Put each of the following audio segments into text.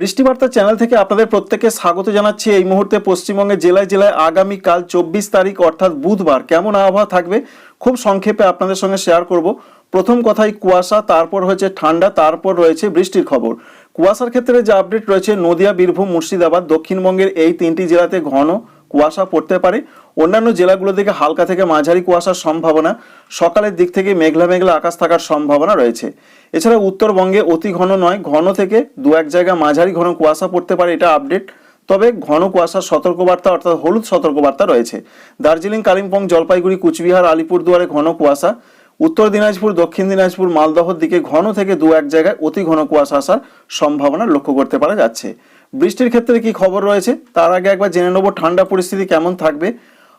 বৃষ্টিবার্তা channel থেকে আপনাদের প্রত্যেককে স্বাগত জানাচ্ছি। এই মুহূর্তে পশ্চিমবঙ্গের জেলায় জেলায় আগামীকাল চব্বিশ তারিখ, অর্থাৎ বুধবার, কেমন আবহাওয়া থাকবে খুব সংক্ষেপে আপনাদের সঙ্গে শেয়ার করব। প্রথম কথাই কুয়াশা, তারপর হয়েছে ঠান্ডা, তারপর রয়েছে বৃষ্টির খবর। কুয়াশার ক্ষেত্রে যে আপডেট রয়েছে, নদিয়া, বীরভূম, মুর্শিদাবাদ, দক্ষিণবঙ্গের এই তিনটি জেলাতে ঘন কুয়াশা পড়তে পারে। অন্যান্য জেলাগুলো থেকে হালকা থেকে মাঝারি কুয়াশার সম্ভাবনা। সকালের দিক থেকে মেঘলা মেঘলা আকাশ থাকার সম্ভাবনা রয়েছে। এছাড়া উত্তরবঙ্গে অতি ঘন নয়, ঘন থেকে দু এক জায়গায় মাঝারি ঘন কুয়াশা পড়তে পারে এটা আপডেট তবে ঘন কুয়াশার সতর্কবার্তা অর্থাৎ হলুদ সতর্কবার্তা রয়েছে। দার্জিলিং, কালিম্পং, জলপাইগুড়ি, কুচবিহার, আলিপুরদুয়ারে ঘন কুয়াশা। উত্তর দিনাজপুর, দক্ষিণ দিনাজপুর মালদহর দিকে ঘন থেকে দু এক জায়গায় অতি ঘন কুয়াশা আসার সম্ভাবনা লক্ষ্য করতে পারা যাচ্ছে। বৃষ্টির ক্ষেত্রে কি খবর রয়েছে? তার আগে একবার জেনে নেব ঠান্ডা পরিস্থিতি কেমন থাকবে।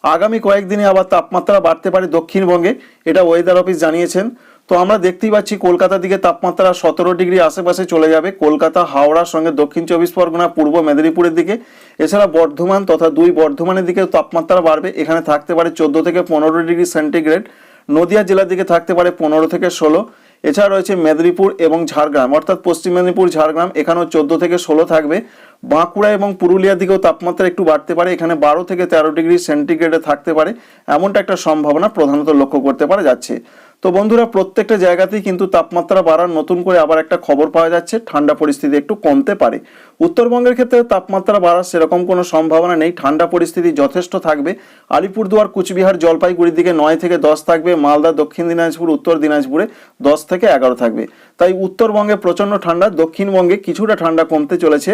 আগামী কয়েকদিনে আবার তাপমাত্রা বাড়তে পারে দক্ষিণবঙ্গে, এটা ওয়েদার অফিস জানিয়েছেন। তো আমরা দেখতেই পাচ্ছি কলকাতার দিকে তাপমাত্রা সতেরো ডিগ্রি আশেপাশে চলে যাবে। কলকাতা, হাওড়ার সঙ্গে দক্ষিণ চব্বিশ পরগনা, পূর্ব মেদিনীপুরের দিকে। এছাড়া বর্ধমান তথা দুই বর্ধমানের দিকে তাপমাত্রা বাড়বে। এখানে থাকতে পারে চোদ্দ থেকে পনেরো ডিগ্রি সেন্টিগ্রেড। নদিয়া জেলার দিকে থাকতে পারে পনেরো থেকে ষোলো। এছাড়া রয়েছে মেদিনীপুর এবং ঝাড়গ্রাম অর্থাৎ পশ্চিম মেদিনীপুর ঝাড়গ্রাম এখানেও চোদ্দ থেকে ষোলো থাকবে। বাঁকুড়া এবং পুরুলিয়ার দিকেও তাপমাত্রা একটু বাড়তে পারে। এখানে বারো থেকে তেরো ডিগ্রি সেন্টিগ্রেডে থাকতে পারে। এমনটা একটা সম্ভাবনা প্রধানত লক্ষ্য করতে পারা যাচ্ছে। তো বন্ধুরা, প্রত্যেকটা জায়গাতেই কিন্তু তাপমাত্রা বাড়ার নতুন করে আবার একটা খবর পাওয়া যাচ্ছে। ঠান্ডা পরিস্থিতি একটু কমতে পারে। উত্তরবঙ্গের ক্ষেত্রে তাপমাত্রা বাড়ার সেরকম কোনো সম্ভাবনা নেই। ঠান্ডা পরিস্থিতি যথেষ্ট থাকবে। আলিপুরদুয়ার, কুচবিহার, জলপাইগুড়ির দিকে নয় থেকে দশ থাকবে। মালদা, দক্ষিণ দিনাজপুর, উত্তর দিনাজপুরে দশ থেকে এগারো থাকবে। তাই উত্তরবঙ্গে প্রচণ্ড ঠান্ডা। দক্ষিণবঙ্গে কিছুটা ঠান্ডা কমতে চলেছে।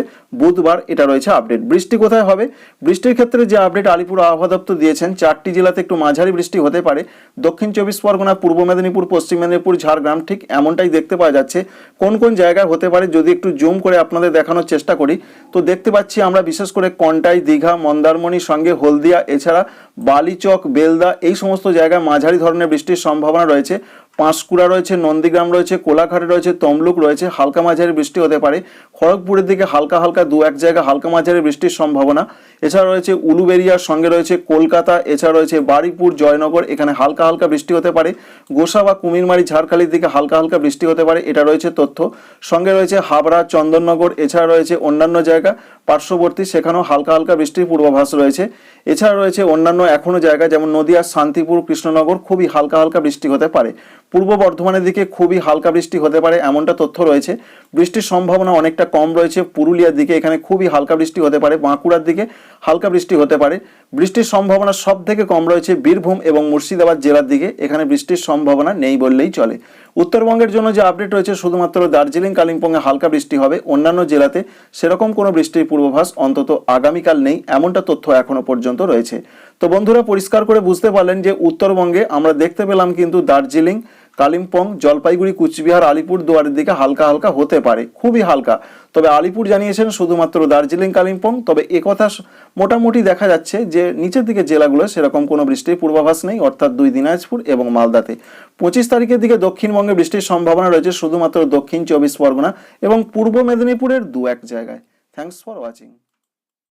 বুধবার এটা রয়েছে আপডেট বৃষ্টি কোথায় হবে? বৃষ্টির ক্ষেত্রে যে আপডেট আলিপুর আবহাওয়া দপ্তর দিয়েছেন, চারটি জেলাতে একটু মাঝারি বৃষ্টি হতে পারে। দক্ষিণ চব্বিশ পরগনা, পূর্ব মেদিনীপুর, পশ্চিম মেদিনীপুর, ঝাড়গ্রাম ঠিক এমনটাই দেখতে পাওয়া যাচ্ছে। কোন কোন জায়গায় হতে পারে যদি একটু জুম করে আপনাদের দেখানোর চেষ্টা করি। তো দেখতে পাচ্ছি আমরা বিশেষ করে কন্টাই, দীঘা মন্দারমণির সঙ্গে হলদিয়া, এছাড়া বালিচক, বেলদা এই সমস্ত জায়গায় মাঝারি ধরনের বৃষ্টির সম্ভাবনা রয়েছে। পাঁশকুড়া রয়েছে, নন্দীগ্রাম রয়েছে, কোলাঘাটে রয়েছে, তমলুক রয়েছে, হালকা মাঝারি বৃষ্টি হতে পারে। খড়গপুরের দিকে হালকা হালকা দু এক জায়গায় হালকা মাঝারি বৃষ্টির সম্ভাবনা। এছাড়া রয়েছে উলুবেরিয়ার সঙ্গে রয়েছে কলকাতা, এছাড়া রয়েছে বারুইপুর জয়নগর, এখানে হালকা হালকা বৃষ্টি হতে পারে। গোসা বা কুমিরমারি, ঝাড়খালির দিকে হালকা হালকা বৃষ্টি হতে পারে, এটা রয়েছে তথ্য। সঙ্গে রয়েছে হাবড়া, চন্দননগর, এছাড়া রয়েছে অন্যান্য জায়গা। পার্শ্ববর্তী সেখানেও হালকা হালকা বৃষ্টির পূর্বাভাস রয়েছে। এছাড়া রয়েছে অন্যান্য এখনও জায়গা, যেমন নদিয়া, শান্তিপুর, কৃষ্ণনগর, খুবই হালকা হালকা বৃষ্টি হতে পারে। পূর্ব বর্ধমানের দিকে খুবই হালকা বৃষ্টি হতে পারে এমনটা তথ্য রয়েছে। বৃষ্টির সম্ভাবনা অনেকটা কম রয়েছে। পুরুলিয়ার দিকে এখানে খুবই হালকা বৃষ্টি হতে পারে। বাঁকুড়ার দিকে হালকা বৃষ্টি হতে পারে। বৃষ্টির সম্ভাবনা সব থেকে কম রয়েছে বীরভূম এবং মুর্শিদাবাদ জেলার দিকে। এখানে বৃষ্টির সম্ভাবনা নেই বললেই চলে। উত্তরবঙ্গের জন্য যে আপডেট রয়েছে, শুধুমাত্র দার্জিলিং, কালিম্পংয়ে হালকা বৃষ্টি হবে। অন্যান্য জেলাতে সেরকম কোনো বৃষ্টির পূর্বাভাস অন্তত আগামীকাল নেই, এমনটা তথ্য এখনও পর্যন্ত রয়েছে। তো বন্ধুরা, পরিষ্কার করে বুঝতে পারলেন যে উত্তরবঙ্গে আমরা দেখতে পেলাম কিন্তু দার্জিলিং কালিম্পং, জলপাইগুড়ি, কুচবিহার, আলিপুর দুয়ারের দিকে হালকা হালকা হতে পারে, খুবই হালকা। তবে আলিপুর জানিয়েছেন শুধুমাত্র দার্জিলিং, কালিম্পং, তবে একথা মোটামুটি দেখা যাচ্ছে যে নিচের দিকে জেলাগুলো সেরকম কোনো বৃষ্টির পূর্বাভাস নেই, অর্থাৎ দুই দিনাজপুর এবং মালদাতে। পঁচিশ তারিখের দিকে দক্ষিণবঙ্গে বৃষ্টির সম্ভাবনা রয়েছে শুধুমাত্র দক্ষিণ চব্বিশ পরগনা এবং পূর্ব মেদিনীপুরের দু এক জায়গায়। Thanks for watching